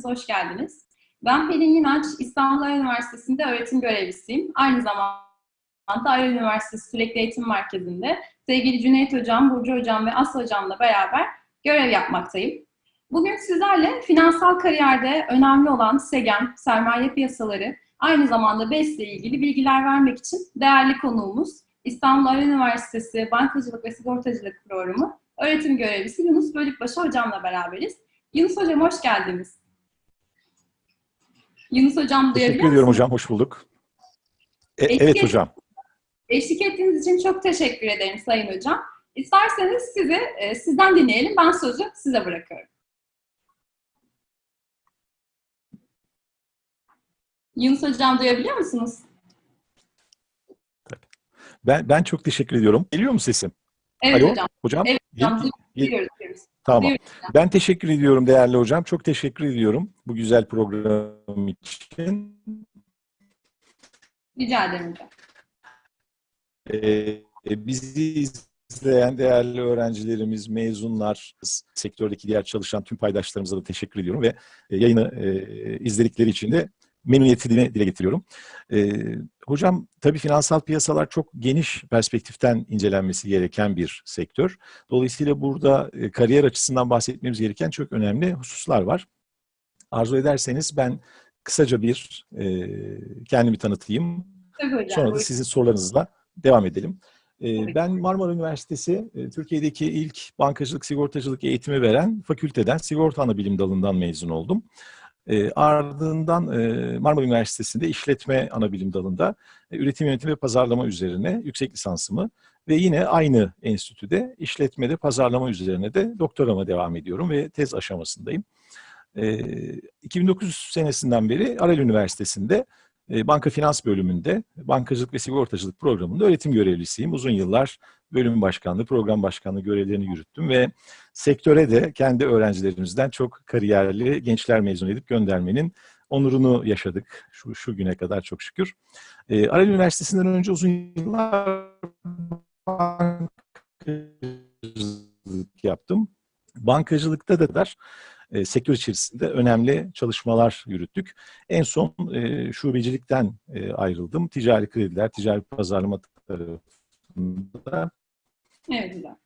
Hepiniz hoş geldiniz. Ben Pelin Yinaç, İstanbul Üniversitesi'nde öğretim görevlisiyim. Aynı zamanda Ara Üniversitesi Sürekli Eğitim Merkezi'nde sevgili Cüneyt Hocam, Burcu Hocam ve Aslı Hocam'la beraber görev yapmaktayım. Bugün sizlerle finansal kariyerde önemli olan SEGEM, sermaye piyasaları, aynı zamanda BES ile ilgili bilgiler vermek için değerli konuğumuz İstanbul Ara Üniversitesi Bankacılık ve Sigortacılık Programı öğretim görevlisi Yunus Bölükbaşı hocamla beraberiz. Yunus hocam hoş geldiniz. Yunus hocam Teşekkür duyabiliyor ediyorum musunuz? hocam, hoş bulduk. E, Eşlik evet et- hocam. Eşlik ettiğiniz için çok teşekkür ederim Sayın Hocam. İsterseniz sizi e, sizden dinleyelim. Ben sözü size bırakıyorum. Yunus Hocam duyabiliyor musunuz? Ben ben çok teşekkür ediyorum. Geliyor mu sesim? Evet Alo, hocam. hocam. Evet hocam. Duyuyoruz. Tamam. Ben teşekkür ediyorum değerli hocam. Çok teşekkür ediyorum bu güzel program için. Rica ederim hocam. Ee, bizi izleyen değerli öğrencilerimiz, mezunlar, sektördeki diğer çalışan tüm paydaşlarımıza da teşekkür ediyorum ve e, yayını e, izledikleri için de memnuniyetimi dile getiriyorum. E, hocam tabii finansal piyasalar çok geniş perspektiften incelenmesi gereken bir sektör. Dolayısıyla burada e, kariyer açısından bahsetmemiz gereken çok önemli hususlar var. Arzu ederseniz ben kısaca bir e, kendimi tanıtayım. Tabii. Sonra da sizin sorularınızla devam edelim. Ee. Ben Marmara Üniversitesi, e, Türkiye'deki ilk bankacılık, sigortacılık eğitimi veren fakülteden, sigorta anabilim dalından mezun oldum. Ee, Ardından e, Marmara Üniversitesi'nde işletme anabilim dalında e, üretim yönetimi ve pazarlama üzerine yüksek lisansımı ve yine aynı enstitüde işletmede pazarlama üzerine de doktorama devam ediyorum ve tez aşamasındayım. Ee, 2009 senesinden beri Arel Üniversitesi'nde e, Banka Finans bölümünde bankacılık ve sigortacılık programında öğretim görevlisiyim. Uzun yıllar bölüm başkanlığı, program başkanlığı görevlerini yürüttüm ve sektöre de kendi öğrencilerimizden çok kariyerli gençler mezun edip göndermenin onurunu yaşadık şu, şu güne kadar çok şükür. E, Arel Üniversitesi'nden önce uzun yıllar bankacılık yaptım. Bankacılıkta da der, e, sektör içerisinde önemli çalışmalar yürüttük. En son e, şubecilikten e, ayrıldım. Ticari krediler, ticari pazarlama tarafında Evet hocam.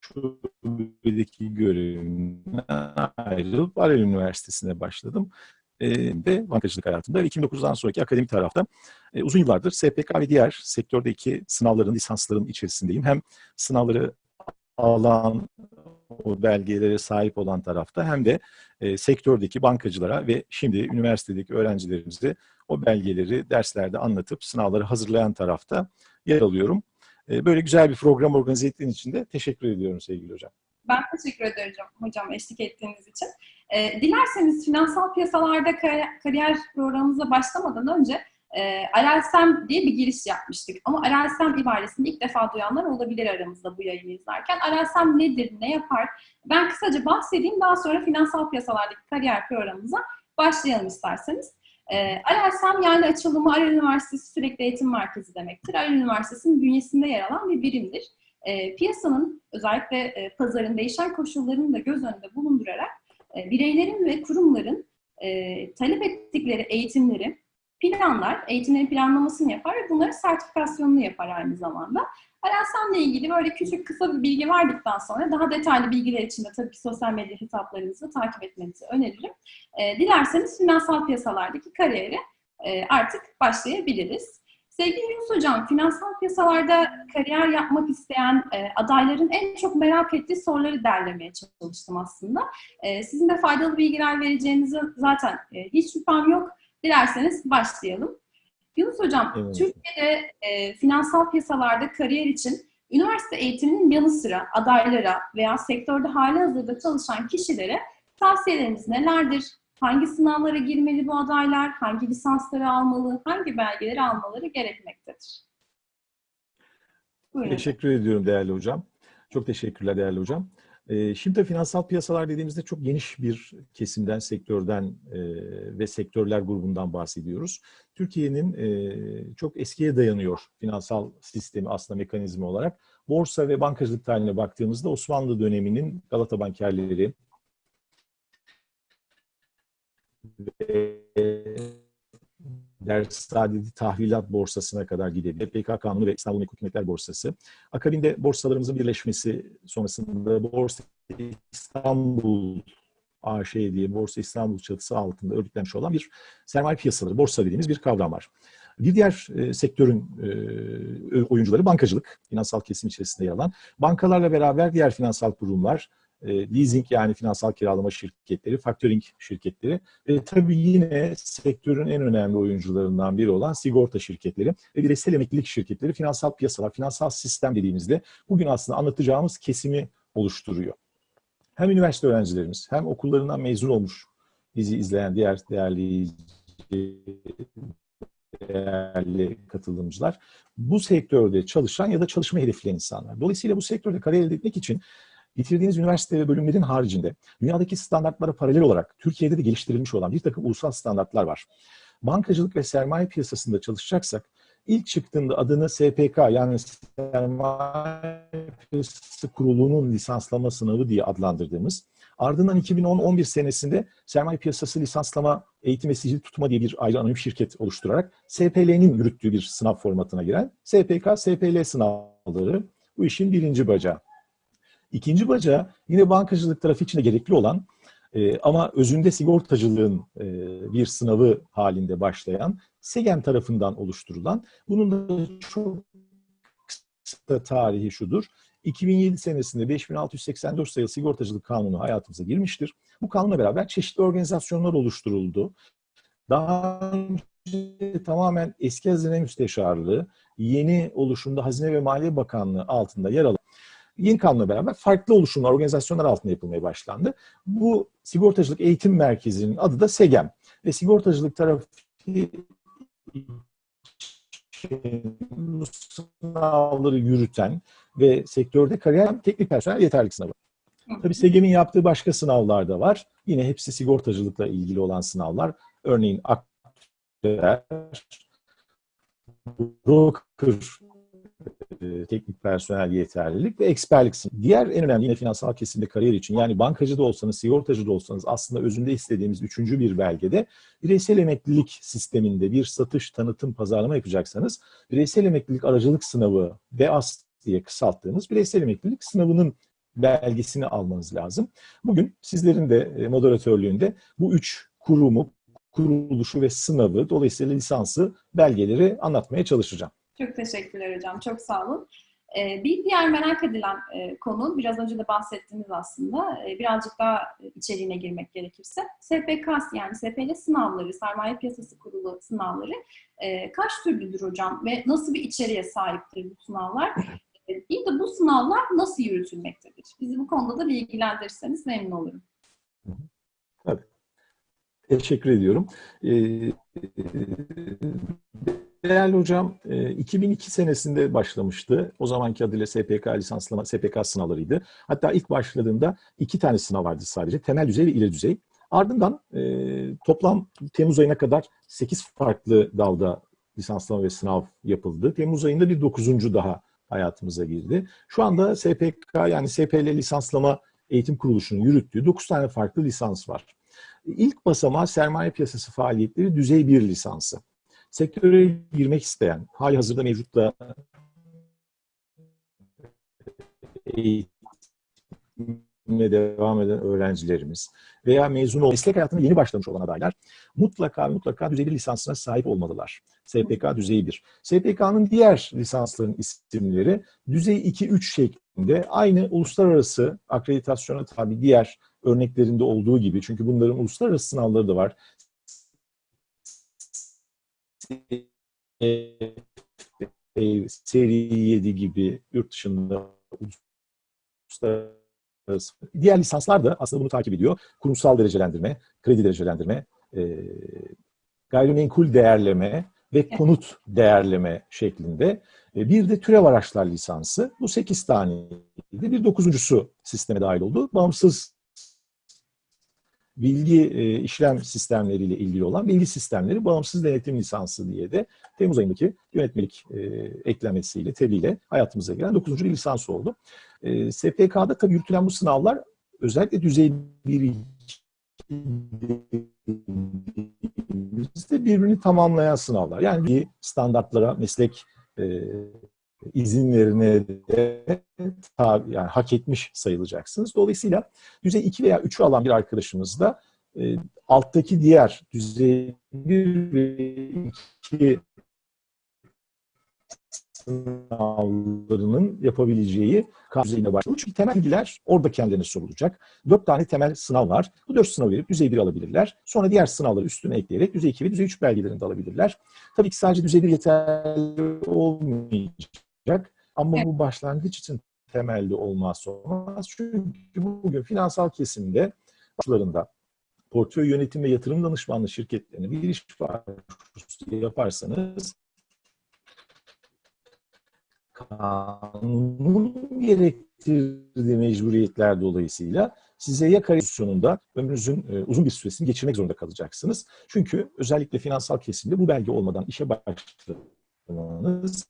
şubedeki görevimden ayrılıp Arel Üniversitesi'ne başladım. E, ve bankacılık hayatımda 2009'dan sonraki akademik tarafta e, uzun yıllardır SPK ve diğer sektördeki sınavların, lisansların içerisindeyim. Hem sınavları alan o belgelere sahip olan tarafta hem de e, sektördeki bankacılara ve şimdi üniversitedeki öğrencilerimize o belgeleri derslerde anlatıp sınavları hazırlayan tarafta yer alıyorum. E, böyle güzel bir program organize ettiğiniz için de teşekkür ediyorum sevgili hocam. Ben teşekkür ederim hocam, eşlik ettiğiniz için. Ee, dilerseniz finansal piyasalarda kar- kariyer programımıza başlamadan önce e, Arelsem diye bir giriş yapmıştık. Ama Arelsem ibaresini ilk defa duyanlar olabilir aramızda bu yayını izlerken. Arelsem nedir, ne yapar? Ben kısaca bahsedeyim, daha sonra finansal piyasalardaki kariyer programımıza başlayalım isterseniz. E, Arelsem yani açılımı Arel Üniversitesi Sürekli Eğitim Merkezi demektir. Arel Üniversitesi'nin bünyesinde yer alan bir birimdir. E, piyasanın özellikle e, pazarın değişen koşullarını da göz önünde bulundurarak e, bireylerin ve kurumların e, talep ettikleri eğitimleri planlar, eğitimlerin planlamasını yapar ve bunların sertifikasyonunu yapar aynı zamanda. Aransam'la ilgili böyle küçük kısa bir bilgi verdikten sonra daha detaylı bilgiler için de tabii ki sosyal medya hesaplarınızı takip etmenizi öneririm. E, dilerseniz finansal piyasalardaki kariyere e, artık başlayabiliriz. Sevgili Yunus Hocam, finansal piyasalarda kariyer yapmak isteyen e, adayların en çok merak ettiği soruları derlemeye çalıştım aslında. E, sizin de faydalı bilgiler vereceğinizi zaten e, hiç şüphem yok. Dilerseniz başlayalım. Yunus Hocam, Evet. Türkiye'de e, finansal piyasalarda kariyer için üniversite eğitiminin yanı sıra adaylara veya sektörde hali hazırda çalışan kişilere tavsiyeleriniz nelerdir? Hangi sınavlara girmeli bu adaylar? Hangi lisansları almalı? Hangi belgeleri almaları gerekmektedir? Buyurun. Teşekkür ediyorum değerli hocam. Çok teşekkürler değerli hocam. Şimdi de finansal piyasalar dediğimizde çok geniş bir kesimden, sektörden ve sektörler grubundan bahsediyoruz. Türkiye'nin çok eskiye dayanıyor finansal sistemi aslında mekanizma olarak. Borsa ve bankacılık tarihine baktığımızda Osmanlı döneminin Galata bankerleri ve Dersadedi Tahvilat Borsası'na kadar gidebilir. PK Kanunu ve İstanbul Menkul Kıymetler Borsası. Akabinde borsalarımızın birleşmesi sonrasında Borsa İstanbul AŞ diye Borsa İstanbul çatısı altında örgütlenmiş olan bir sermaye piyasaları, borsa dediğimiz bir kavram var. Bir diğer e, sektörün e, oyuncuları bankacılık, finansal kesim içerisinde yer alan. Bankalarla beraber diğer finansal kurumlar, e, leasing yani finansal kiralama şirketleri, factoring şirketleri ve tabii yine sektörün en önemli oyuncularından biri olan sigorta şirketleri ve bireysel emeklilik şirketleri finansal piyasalar, finansal sistem dediğimizde bugün aslında anlatacağımız kesimi oluşturuyor. Hem üniversite öğrencilerimiz hem okullarından mezun olmuş bizi izleyen diğer değerli değerli katılımcılar bu sektörde çalışan ya da çalışma hedefleyen insanlar. Dolayısıyla bu sektörde kariyer elde etmek için bitirdiğiniz üniversite ve bölümlerin haricinde dünyadaki standartlara paralel olarak Türkiye'de de geliştirilmiş olan bir takım ulusal standartlar var. Bankacılık ve sermaye piyasasında çalışacaksak ilk çıktığında adını SPK yani Sermaye Piyasası Kurulu'nun lisanslama sınavı diye adlandırdığımız ardından 2010-11 senesinde sermaye piyasası lisanslama eğitim ve sicil tutma diye bir ayrı anonim şirket oluşturarak SPL'nin yürüttüğü bir sınav formatına giren SPK, SPL sınavları bu işin birinci bacağı. İkinci bacağı yine bankacılık tarafı için de gerekli olan e, ama özünde sigortacılığın e, bir sınavı halinde başlayan SEGEM tarafından oluşturulan bunun da çok kısa tarihi şudur. 2007 senesinde 5684 sayılı sigortacılık kanunu hayatımıza girmiştir. Bu kanunla beraber çeşitli organizasyonlar oluşturuldu. Daha önce tamamen eski Hazine Müsteşarlığı, yeni oluşumda Hazine ve Maliye Bakanlığı altında yer alan yeni kanunla beraber farklı oluşumlar, organizasyonlar altında yapılmaya başlandı. Bu sigortacılık eğitim merkezinin adı da SEGEM. Ve sigortacılık tarafı sınavları yürüten ve sektörde kariyer teknik personel yeterlilik sınavı. Tabii SEGEM'in yaptığı başka sınavlar da var. Yine hepsi sigortacılıkla ilgili olan sınavlar. Örneğin aktüer, broker teknik personel yeterlilik ve eksperlik. Diğer en önemli yine finansal kesimde kariyer için yani bankacı da olsanız, sigortacı da olsanız aslında özünde istediğimiz üçüncü bir belgede bireysel emeklilik sisteminde bir satış, tanıtım, pazarlama yapacaksanız bireysel emeklilik aracılık sınavı BEAS diye kısalttığımız bireysel emeklilik sınavının belgesini almanız lazım. Bugün sizlerin de e, moderatörlüğünde bu üç kurumu, kuruluşu ve sınavı dolayısıyla lisansı belgeleri anlatmaya çalışacağım. Çok teşekkürler hocam. Çok sağ olun. Ee, bir diğer merak edilen e, konu, biraz önce de bahsettiniz aslında, e, birazcık daha içeriğine girmek gerekirse. SPK yani SPL sınavları, Sermaye Piyasası Kurulu sınavları e, kaç türlüdür hocam ve nasıl bir içeriğe sahiptir bu sınavlar? Bir de bu sınavlar nasıl yürütülmektedir? Bizi bu konuda da bilgilendirirseniz memnun olurum. Tabii. Teşekkür ediyorum. Ee, Değerli hocam, 2002 senesinde başlamıştı. O zamanki adıyla SPK lisanslama, SPK sınavlarıydı. Hatta ilk başladığında iki tane sınav vardı sadece. Temel düzey ve ileri düzey. Ardından e, toplam Temmuz ayına kadar 8 farklı dalda lisanslama ve sınav yapıldı. Temmuz ayında bir dokuzuncu daha hayatımıza girdi. Şu anda SPK yani SPL lisanslama eğitim kuruluşunun yürüttüğü 9 tane farklı lisans var. İlk basamağı sermaye piyasası faaliyetleri düzey 1 lisansı sektöre girmek isteyen, hali hazırda mevcutta eğitimine devam eden öğrencilerimiz veya mezun olup meslek hayatına yeni başlamış olan adaylar mutlaka mutlaka düzey bir lisansına sahip olmalılar. SPK düzey 1. SPK'nın diğer lisansların isimleri düzey 2-3 şeklinde aynı uluslararası akreditasyona tabi diğer örneklerinde olduğu gibi çünkü bunların uluslararası sınavları da var. Seri 7 gibi yurt dışında uluslararası. Diğer lisanslar da aslında bunu takip ediyor. Kurumsal derecelendirme, kredi derecelendirme, e, gayrimenkul değerleme ve konut değerleme şeklinde. E, bir de türev araçlar lisansı. Bu 8 taneydi. Bir dokuzuncusu sisteme dahil oldu. Bağımsız bilgi e, işlem sistemleriyle ilgili olan bilgi sistemleri bağımsız denetim lisansı diye de Temmuz ayındaki yönetmelik e, eklemesiyle, tebliğle hayatımıza giren 9. lisans oldu. E, SPK'da tabii yürütülen bu sınavlar özellikle düzey 1 bizde birbirini tamamlayan sınavlar. Yani bir standartlara, meslek e, izinlerine de tabi, yani hak etmiş sayılacaksınız. Dolayısıyla düzey 2 veya 3'ü alan bir arkadaşımız da e, alttaki diğer düzey 1 ve 2 sınavlarının yapabileceği düzeyine başlıyor. Çünkü temel bilgiler orada kendilerine sorulacak. Dört tane temel sınav var. Bu dört sınav verip düzey 1 alabilirler. Sonra diğer sınavları üstüne ekleyerek düzey 2 ve düzey 3 belgelerini de alabilirler. Tabii ki sadece düzey 1 yeterli olmayacak. Ama bu başlangıç için temelde olmazsa olmaz. Çünkü bugün finansal kesimde başlarında portföy yönetim ve yatırım danışmanlığı şirketlerine bir iş başvurusu yaparsanız kanun gerektirdiği mecburiyetler dolayısıyla size ya kariyer pozisyonunda ömrünüzün e, uzun bir süresini geçirmek zorunda kalacaksınız. Çünkü özellikle finansal kesimde bu belge olmadan işe başlamanız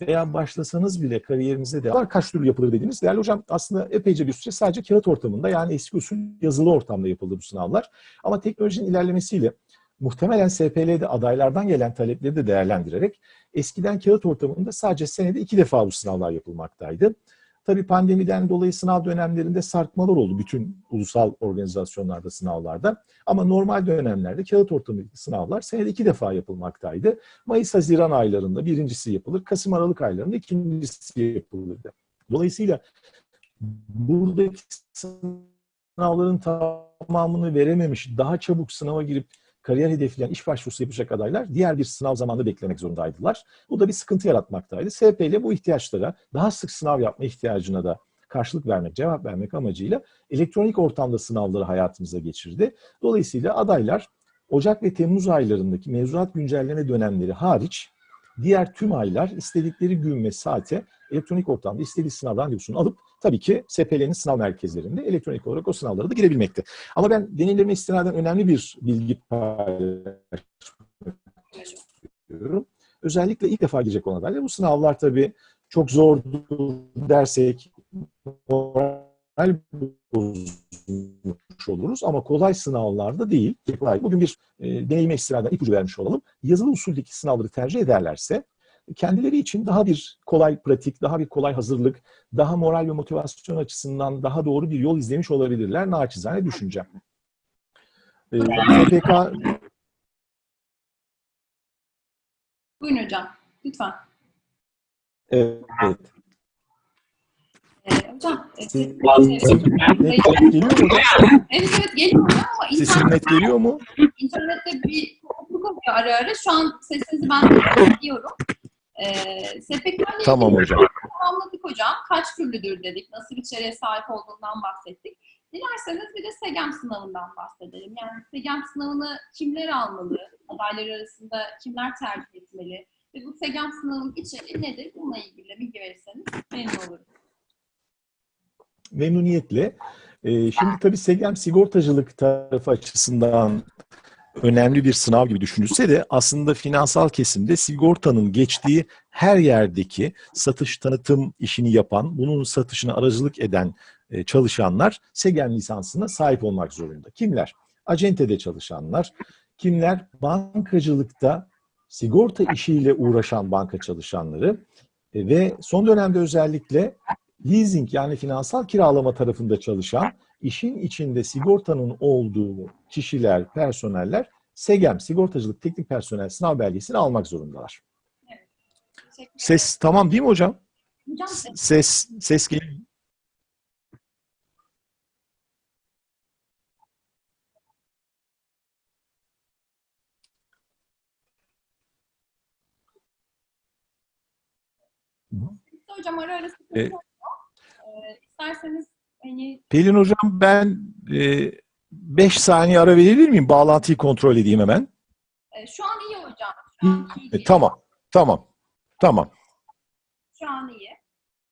veya başlasanız bile kariyerinize de kaç türlü yapılır dediniz. Değerli hocam aslında epeyce bir süre sadece kağıt ortamında yani eski usul yazılı ortamda yapıldı bu sınavlar. Ama teknolojinin ilerlemesiyle muhtemelen SPL'de adaylardan gelen talepleri de değerlendirerek eskiden kağıt ortamında sadece senede iki defa bu sınavlar yapılmaktaydı. Tabii pandemiden dolayı sınav dönemlerinde sarkmalar oldu bütün ulusal organizasyonlarda, sınavlarda. Ama normal dönemlerde kağıt ortamındaki sınavlar senede iki defa yapılmaktaydı. Mayıs-Haziran aylarında birincisi yapılır, Kasım-Aralık aylarında ikincisi yapılırdı. Dolayısıyla buradaki sınavların tamamını verememiş, daha çabuk sınava girip kariyer hedefleyen iş başvurusu yapacak adaylar diğer bir sınav zamanında beklemek zorundaydılar. Bu da bir sıkıntı yaratmaktaydı. SPL bu ihtiyaçlara, daha sık sınav yapma ihtiyacına da karşılık vermek, cevap vermek amacıyla elektronik ortamda sınavları hayatımıza geçirdi. Dolayısıyla adaylar Ocak ve Temmuz aylarındaki mevzuat güncelleme dönemleri hariç diğer tüm aylar istedikleri gün ve saate elektronik ortamda istediği sınav randevusunu alıp tabii ki SPL'nin sınav merkezlerinde elektronik olarak o sınavlara da girebilmekte. Ama ben deneyimlerime istinaden önemli bir bilgi paylaşmak. Özellikle ilk defa girecek olan adaylar bu sınavlar tabii çok zordur dersek bozmuş oluruz ama kolay sınavlarda değil. Kolay. Bugün bir e, deneyime istinaden ipucu vermiş olalım. Yazılı usuldeki sınavları tercih ederlerse kendileri için daha bir kolay pratik, daha bir kolay hazırlık, daha moral ve motivasyon açısından daha doğru bir yol izlemiş olabilirler. Naçizane düşüncem. Ee, SPK... Buyurun hocam, lütfen. Evet. Hocam, e, evet, net geliyor mu? evet geliyor hocam ama Sesim net geliyor mu? internette bir kopukluk oluyor ara ara. Şu an sesinizi ben duyuyorum. Ee, SPK ile Tamam hocam. tamamladık hocam. Kaç türlüdür dedik, nasıl içeriğe sahip olduğundan bahsettik. Dilerseniz bir de SEGEM sınavından bahsedelim. Yani SEGEM sınavını kimler almalı, adaylar arasında kimler tercih etmeli ve bu SEGEM sınavının içeriği nedir? Bununla ilgili bilgi verirseniz memnun olurum. Memnuniyetle. Ee, şimdi tabii SEGEM sigortacılık tarafı açısından önemli bir sınav gibi düşünülse de aslında finansal kesimde sigortanın geçtiği her yerdeki satış tanıtım işini yapan, bunun satışına aracılık eden e, çalışanlar SEGEM lisansına sahip olmak zorunda. Kimler? Acentede çalışanlar, kimler bankacılıkta sigorta işiyle uğraşan banka çalışanları e, ve son dönemde özellikle leasing yani finansal kiralama tarafında çalışan, işin içinde sigortanın olduğu kişiler, personeller SEGEM, sigortacılık teknik personel sınav belgesini almak zorundalar. Ederim. Ses tamam değil mi hocam? Hocam Ses, ses geliyor. Hocam ara ara. Ee, isterseniz hani Pelin hocam ben 5 saniye ara verebilir miyim? Bağlantıyı kontrol edeyim hemen. e, şu an iyi hocam. Şu an iyi. E, tamam, tamam, tamam. Şu an iyi.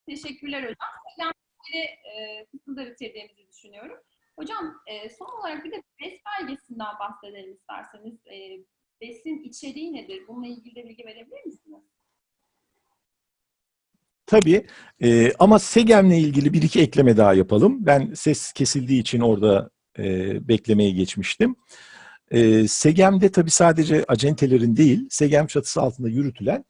Teşekkürler hocam. Söylemleri e, kısımda bitirdiğimizi düşünüyorum. Hocam e, son olarak bir de BES belgesinden bahsedelim isterseniz. E, BES'in içeriği nedir? Bununla ilgili de bilgi verebilir misiniz? Tabii e, ama SEGEM'le ilgili bir iki ekleme daha yapalım. Ben ses kesildiği için orada e, beklemeye geçmiştim. E, SEGEM'de tabii sadece acentelerin değil, SEGEM çatısı altında yürütülen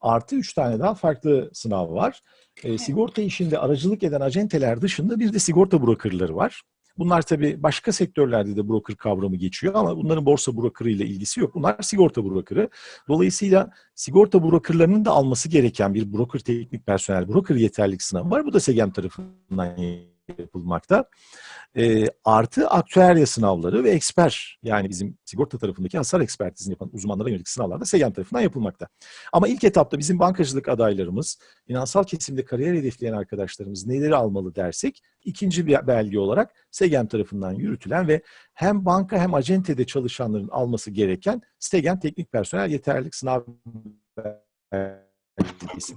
artı üç tane daha farklı sınav var. E, sigorta işinde aracılık eden acenteler dışında bir de sigorta brokerları var. Bunlar tabii başka sektörlerde de broker kavramı geçiyor ama bunların borsa brokerı ile ilgisi yok. Bunlar sigorta brokerı. Dolayısıyla sigorta brokerlarının da alması gereken bir broker teknik personel, broker yeterlilik sınavı var. Bu da SEGEM tarafından yapılmakta. E, artı aktüerya sınavları ve eksper yani bizim sigorta tarafındaki hasar ekspertizini yapan uzmanlara yönelik sınavlar da SEGEM tarafından yapılmakta. Ama ilk etapta bizim bankacılık adaylarımız, finansal kesimde kariyer hedefleyen arkadaşlarımız neleri almalı dersek, ikinci bir belge olarak SEGEM tarafından yürütülen ve hem banka hem acentede çalışanların alması gereken SEGEM teknik personel yeterlilik sınav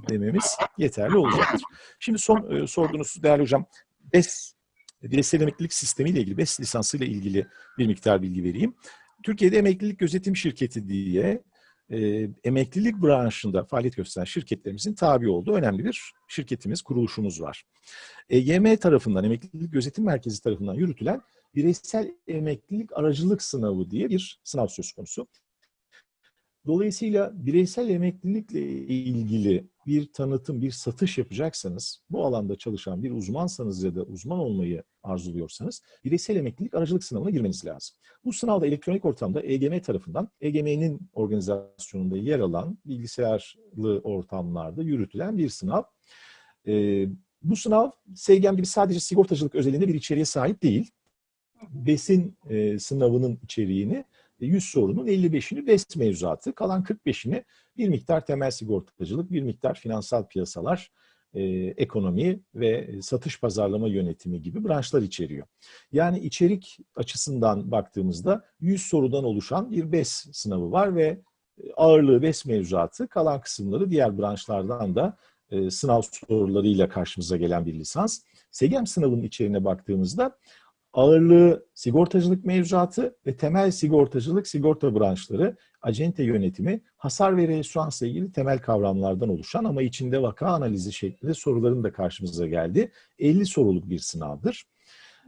dememiz yeterli olacaktır. Şimdi son e, sorduğunuz değerli hocam, BES, bireysel emeklilik sistemi ile ilgili, BES lisansı ile ilgili bir miktar bilgi vereyim. Türkiye'de emeklilik gözetim şirketi diye e, emeklilik branşında faaliyet gösteren şirketlerimizin tabi olduğu önemli bir şirketimiz, kuruluşumuz var. EGM tarafından, Emeklilik Gözetim Merkezi tarafından yürütülen bireysel emeklilik aracılık sınavı diye bir sınav söz konusu. Dolayısıyla bireysel emeklilikle ilgili bir tanıtım, bir satış yapacaksanız, bu alanda çalışan bir uzmansanız ya da uzman olmayı arzuluyorsanız bireysel emeklilik aracılık sınavına girmeniz lazım. Bu sınavda elektronik ortamda EGM tarafından, EGM'nin organizasyonunda yer alan bilgisayarlı ortamlarda yürütülen bir sınav. Ee, bu sınav SEGEM gibi sadece sigortacılık özelinde bir içeriğe sahip değil. BES'in e, sınavının içeriğini 100 sorunun 55'ini BES mevzuatı, kalan 45'ini bir miktar temel sigortacılık, bir miktar finansal piyasalar, e, ekonomi ve satış pazarlama yönetimi gibi branşlar içeriyor. Yani içerik açısından baktığımızda 100 sorudan oluşan bir BES sınavı var ve ağırlığı BES mevzuatı, kalan kısımları diğer branşlardan da e, sınav sorularıyla karşımıza gelen bir lisans. SEGEM sınavının içeriğine baktığımızda ağırlığı sigortacılık mevzuatı ve temel sigortacılık sigorta branşları, acente yönetimi, hasar ve restoransla ilgili temel kavramlardan oluşan ama içinde vaka analizi şeklinde soruların da karşımıza geldi. 50 soruluk bir sınavdır.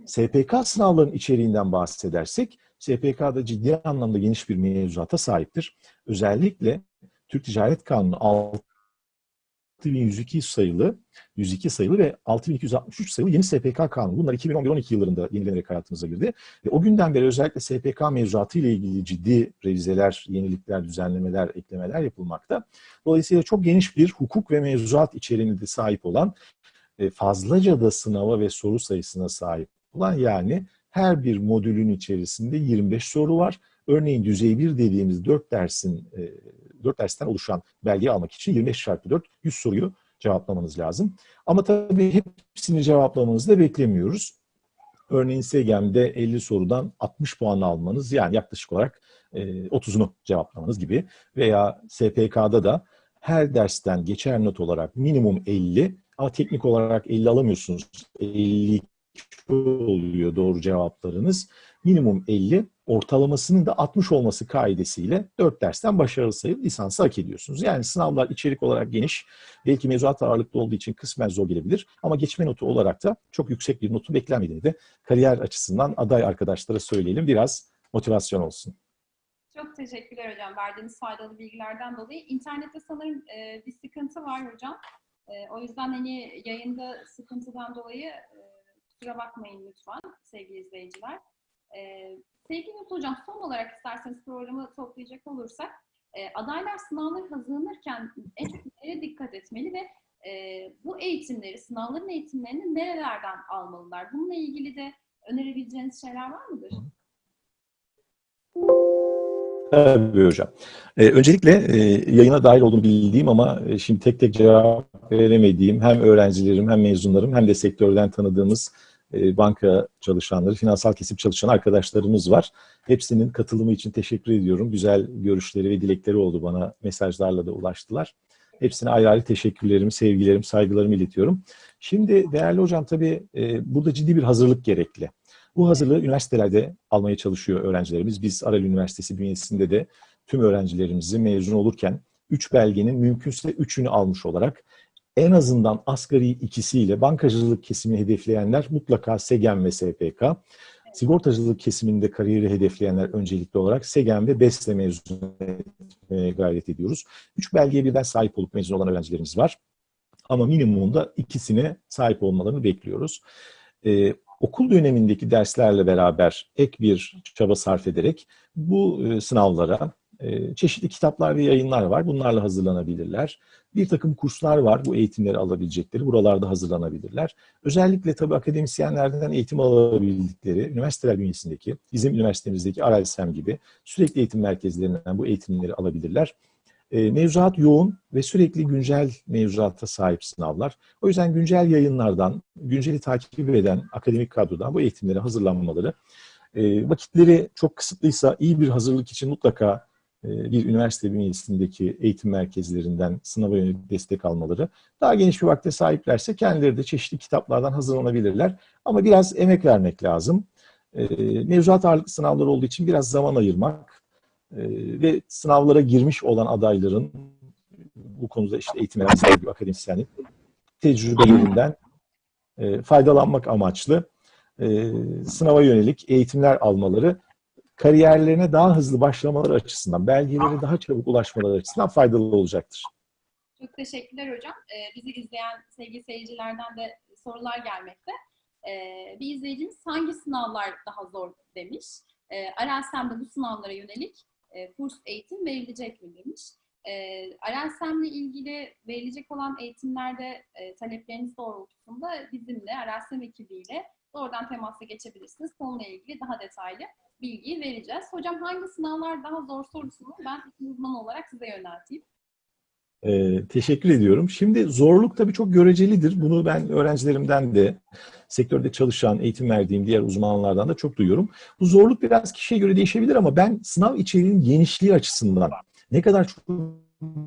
SPK sınavlarının içeriğinden bahsedersek, SPK'da ciddi anlamda geniş bir mevzuata sahiptir. Özellikle Türk Ticaret Kanunu 6102 sayılı, 102 sayılı ve 6263 sayılı yeni SPK kanunu. Bunlar 2011-12 yıllarında yenilenerek hayatımıza girdi. Ve o günden beri özellikle SPK mevzuatı ile ilgili ciddi revizeler, yenilikler, düzenlemeler, eklemeler yapılmakta. Dolayısıyla çok geniş bir hukuk ve mevzuat içeriğine sahip olan, e, fazlaca da sınava ve soru sayısına sahip olan yani her bir modülün içerisinde 25 soru var. Örneğin düzey 1 dediğimiz 4 dersin 4 dersten oluşan belgeyi almak için 25 çarpı 4 100 soruyu cevaplamanız lazım. Ama tabii hepsini cevaplamanızı da beklemiyoruz. Örneğin SEGEM'de 50 sorudan 60 puan almanız yani yaklaşık olarak 30'unu cevaplamanız gibi veya SPK'da da her dersten geçer not olarak minimum 50 ama teknik olarak 50 alamıyorsunuz. 52 oluyor doğru cevaplarınız. Minimum 50, ortalamasının da 60 olması kaidesiyle 4 dersten başarılı sayıp lisansı hak ediyorsunuz. Yani sınavlar içerik olarak geniş, belki mevzuat ağırlıklı olduğu için kısmen zor gelebilir ama geçme notu olarak da çok yüksek bir notun beklenmediğini de kariyer açısından aday arkadaşlara söyleyelim. Biraz motivasyon olsun. Çok teşekkürler hocam verdiğiniz faydalı bilgilerden dolayı. İnternette sanırım e, bir sıkıntı var hocam. E, o yüzden hani yayında sıkıntıdan dolayı e, kusura bakmayın lütfen sevgili izleyiciler. E, sevgili Mutlu Hocam son olarak isterseniz programı toplayacak olursak e, adaylar sınavlara hazırlanırken nereye dikkat etmeli ve e, bu eğitimleri, sınavların eğitimlerini nerelerden almalılar? Bununla ilgili de önerebileceğiniz şeyler var mıdır? Tabii hocam. Ee, öncelikle e, yayına dahil olduğunu bildiğim ama e, şimdi tek tek cevap veremediğim hem öğrencilerim hem mezunlarım hem de sektörden tanıdığımız e, banka çalışanları, finansal kesim çalışan arkadaşlarımız var. Hepsinin katılımı için teşekkür ediyorum. Güzel görüşleri ve dilekleri oldu bana mesajlarla da ulaştılar. Hepsine ayrı ayrı teşekkürlerimi, sevgilerimi, saygılarımı iletiyorum. Şimdi değerli hocam tabii e, burada ciddi bir hazırlık gerekli. Bu hazırlığı üniversitelerde almaya çalışıyor öğrencilerimiz. Biz Aral Üniversitesi bünyesinde de tüm öğrencilerimizi mezun olurken 3 belgenin mümkünse 3'ünü almış olarak en azından asgari ikisiyle bankacılık kesimini hedefleyenler mutlaka SEGEM ve SPK. Sigortacılık kesiminde kariyeri hedefleyenler öncelikli olarak SEGEM ve BES'le mezun etmeye gayret ediyoruz. Üç belgeye birden sahip olup mezun olan öğrencilerimiz var. Ama minimumda ikisine sahip olmalarını bekliyoruz. Ee, okul dönemindeki derslerle beraber ek bir çaba sarf ederek bu e, sınavlara çeşitli kitaplar ve yayınlar var. Bunlarla hazırlanabilirler. Bir takım kurslar var bu eğitimleri alabilecekleri. Buralarda hazırlanabilirler. Özellikle tabii akademisyenlerden eğitim alabildikleri üniversiteler bünyesindeki, bizim üniversitemizdeki ARELSEM gibi sürekli eğitim merkezlerinden bu eğitimleri alabilirler. E, mevzuat yoğun ve sürekli güncel mevzuata sahip sınavlar. O yüzden güncel yayınlardan, günceli takip eden akademik kadrodan bu eğitimlere hazırlanmaları, e, vakitleri çok kısıtlıysa iyi bir hazırlık için mutlaka bir üniversite bünyesindeki eğitim merkezlerinden sınava yönelik destek almaları, daha geniş bir vakte sahiplerse kendileri de çeşitli kitaplardan hazırlanabilirler. Ama biraz emek vermek lazım. E, mevzuat ağırlıklı sınavlar olduğu için biraz zaman ayırmak e, ve sınavlara girmiş olan adayların bu konuda işte eğitim veren sahibi akademisyenlik tecrübelerinden faydalanmak amaçlı sınava yönelik eğitimler almaları kariyerlerine daha hızlı başlamaları açısından, belgelere daha çabuk ulaşmaları açısından faydalı olacaktır. Çok teşekkürler hocam. Ee, bizi izleyen sevgili seyircilerden de sorular gelmekte. Ee, bir izleyicimiz hangi sınavlar daha zor demiş. Ee, Arelsem'de bu sınavlara yönelik e, kurs eğitim verilecek mi demiş. Ee, Arelsem'le ilgili verilecek olan eğitimlerde e, talepleriniz doğrultusunda bizimle, Arelsem ekibiyle doğrudan temasa geçebilirsiniz. Konuyla ilgili daha detaylı bilgiyi vereceğiz. Hocam hangi sınavlar daha zor sorusunu ben uzman olarak size yönelteyim. Ee, teşekkür ediyorum. Şimdi zorluk tabii çok görecelidir. Bunu ben öğrencilerimden de, sektörde çalışan, eğitim verdiğim diğer uzmanlardan da çok duyuyorum. Bu zorluk biraz kişiye göre değişebilir ama ben sınav içeriğinin genişliği açısından ne kadar çok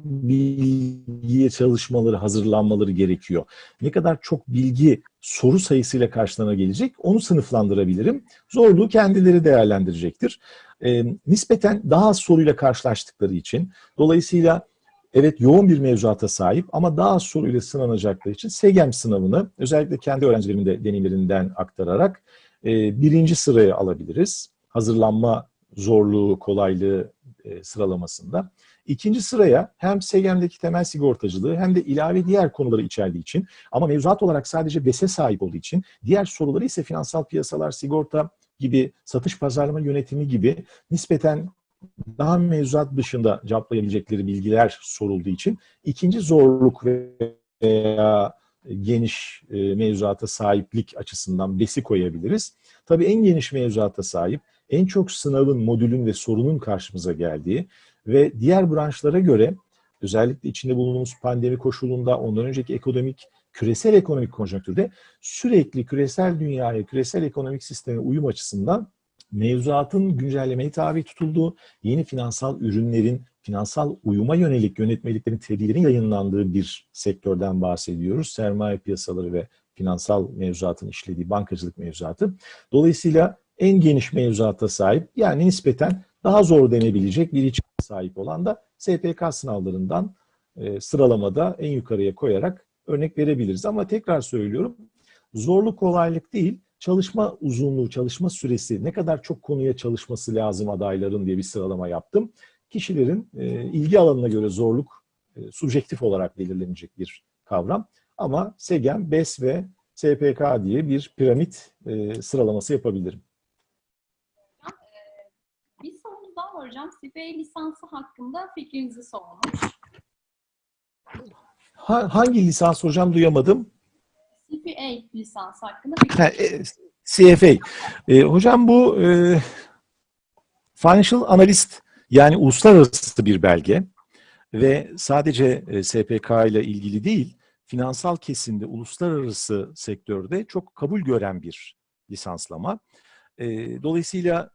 bilgiye çalışmaları, hazırlanmaları gerekiyor. Ne kadar çok bilgi soru sayısıyla karşılarına gelecek onu sınıflandırabilirim. Zorluğu kendileri değerlendirecektir. E, nispeten daha az soruyla karşılaştıkları için dolayısıyla evet yoğun bir mevzuata sahip ama daha az soruyla sınanacakları için SEGEM sınavını özellikle kendi öğrencilerimin de deneyimlerinden aktararak e, birinci sıraya alabiliriz. Hazırlanma zorluğu, kolaylığı e, sıralamasında. İkinci sıraya hem SEGEM'deki temel sigortacılığı hem de ilave diğer konuları içerdiği için ama mevzuat olarak sadece BES'e sahip olduğu için diğer soruları ise finansal piyasalar, sigorta gibi, satış pazarlama yönetimi gibi nispeten daha mevzuat dışında cevaplayabilecekleri bilgiler sorulduğu için ikinci zorluk veya geniş e, mevzuata sahiplik açısından BES'i koyabiliriz. Tabii en geniş mevzuata sahip, en çok sınavın, modülün ve sorunun karşımıza geldiği ve diğer branşlara göre özellikle içinde bulunduğumuz pandemi koşulunda ondan önceki ekonomik küresel ekonomik konjonktürde sürekli küresel dünyaya, küresel ekonomik sisteme uyum açısından mevzuatın güncellemeye tabi tutulduğu, yeni finansal ürünlerin, finansal uyuma yönelik yönetmeliklerin, tebliğlerin yayınlandığı bir sektörden bahsediyoruz. Sermaye piyasaları ve finansal mevzuatın işlediği bankacılık mevzuatı. Dolayısıyla en geniş mevzuata sahip yani nispeten daha zor denebilecek bir içeriğe sahip olan da SPK sınavlarından e, sıralamada en yukarıya koyarak örnek verebiliriz. Ama tekrar söylüyorum zorluk kolaylık değil çalışma uzunluğu, çalışma süresi, ne kadar çok konuya çalışması lazım adayların diye bir sıralama yaptım. Kişilerin e, ilgi alanına göre zorluk e, subjektif olarak belirlenecek bir kavram. Ama SEGEM, BES ve SPK diye bir piramit e, sıralaması yapabilirim. Bir hocam. CPA lisansı hakkında fikrinizi soralım. Ha- hangi lisans hocam duyamadım? CPA lisansı hakkında Ha, e, CFA. E, hocam bu e, Financial Analyst yani uluslararası bir belge ve sadece e, SPK ile ilgili değil, finansal kesimde, uluslararası sektörde çok kabul gören bir lisanslama. E, dolayısıyla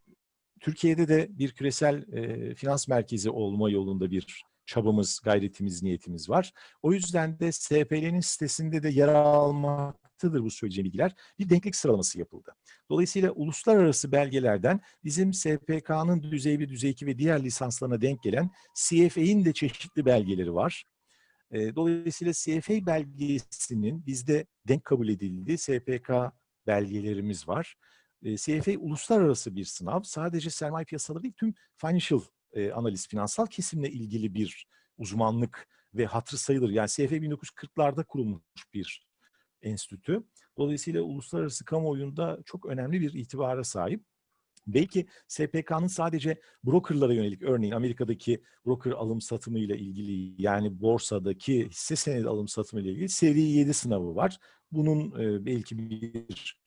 Türkiye'de de bir küresel e, finans merkezi olma yolunda bir çabamız, gayretimiz, niyetimiz var. O yüzden de SPL'nin sitesinde de yer almaktadır bu söyleyeceğim bilgiler. Bir denklik sıralaması yapıldı. Dolayısıyla uluslararası belgelerden bizim SPK'nın düzey 1, düzey 2 ve diğer lisanslarına denk gelen CFA'nin de çeşitli belgeleri var. E, Dolayısıyla CFA belgesinin bizde denk kabul edildiği SPK belgelerimiz var. CFA uluslararası bir sınav. Sadece sermaye piyasaları değil, tüm financial e, analiz, finansal kesimle ilgili bir uzmanlık ve hatırı sayılır. Yani CFA 1940'larda kurulmuş bir enstitü. Dolayısıyla uluslararası kamuoyunda çok önemli bir itibara sahip. Belki SPK'nın sadece brokerlara yönelik, örneğin Amerika'daki broker alım satımı ile ilgili yani borsadaki hisse senedi alım satımı ile ilgili seri 7 sınavı var. Bunun belki bir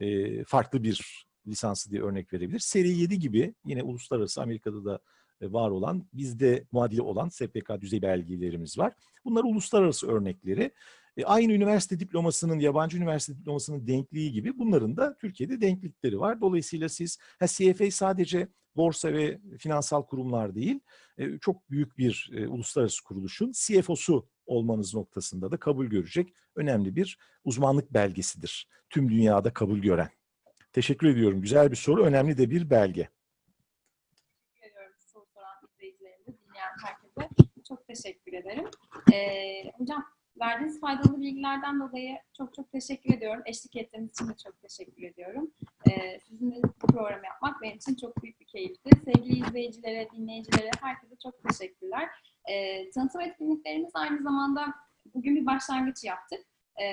e, farklı bir lisansı diye örnek verebilir. Seri 7 gibi yine uluslararası Amerika'da da e, var olan, bizde muadili olan SPK düzey belgelerimiz var. Bunlar uluslararası örnekleri. E, aynı üniversite diplomasının, yabancı üniversite diplomasının denkliği gibi bunların da Türkiye'de denklikleri var. Dolayısıyla siz, ha, CFA sadece borsa ve finansal kurumlar değil, e, çok büyük bir uluslararası kuruluşun CFO'su olmanız noktasında da kabul görecek önemli bir uzmanlık belgesidir. Tüm dünyada kabul gören. Teşekkür ediyorum. Güzel bir soru, önemli de bir belge. Teşekkür ediyorum soru soran dinleyen herkese. Çok teşekkür ederim. Ee, hocam verdiğiniz faydalı bilgilerden dolayı çok çok teşekkür ediyorum. Eşlik ettiğiniz için de çok teşekkür ediyorum. Ee, sizinle bu programı yapmak benim için çok büyük bir keyifti. Sevgili izleyicilere, dinleyicilere, herkese çok teşekkürler. Ee, tanıtım etkinliklerimiz aynı zamanda bugün bir başlangıç yaptık. Ee,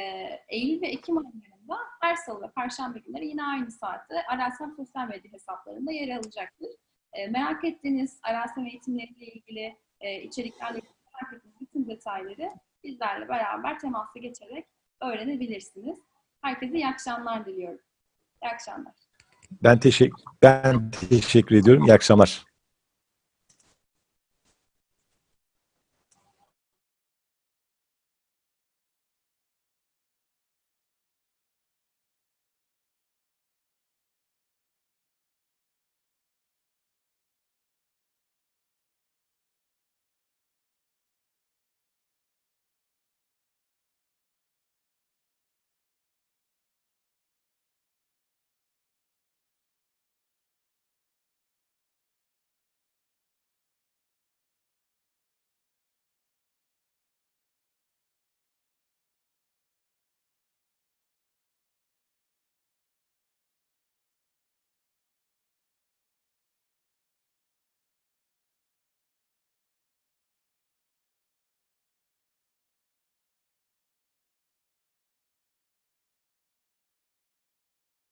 Eylül ve Ekim aylarında her salı ve perşembe günleri yine aynı saatte Arasem sosyal medya hesaplarında yer alacaktır. E, merak ettiğiniz Arasem eğitimleriyle ilgili, e, içeriklerle merak ettiğiniz bütün detayları bizlerle beraber temasla geçerek öğrenebilirsiniz. Herkese iyi akşamlar diliyorum. İyi akşamlar. Ben teşekkür ben teşekkür ediyorum. İyi akşamlar.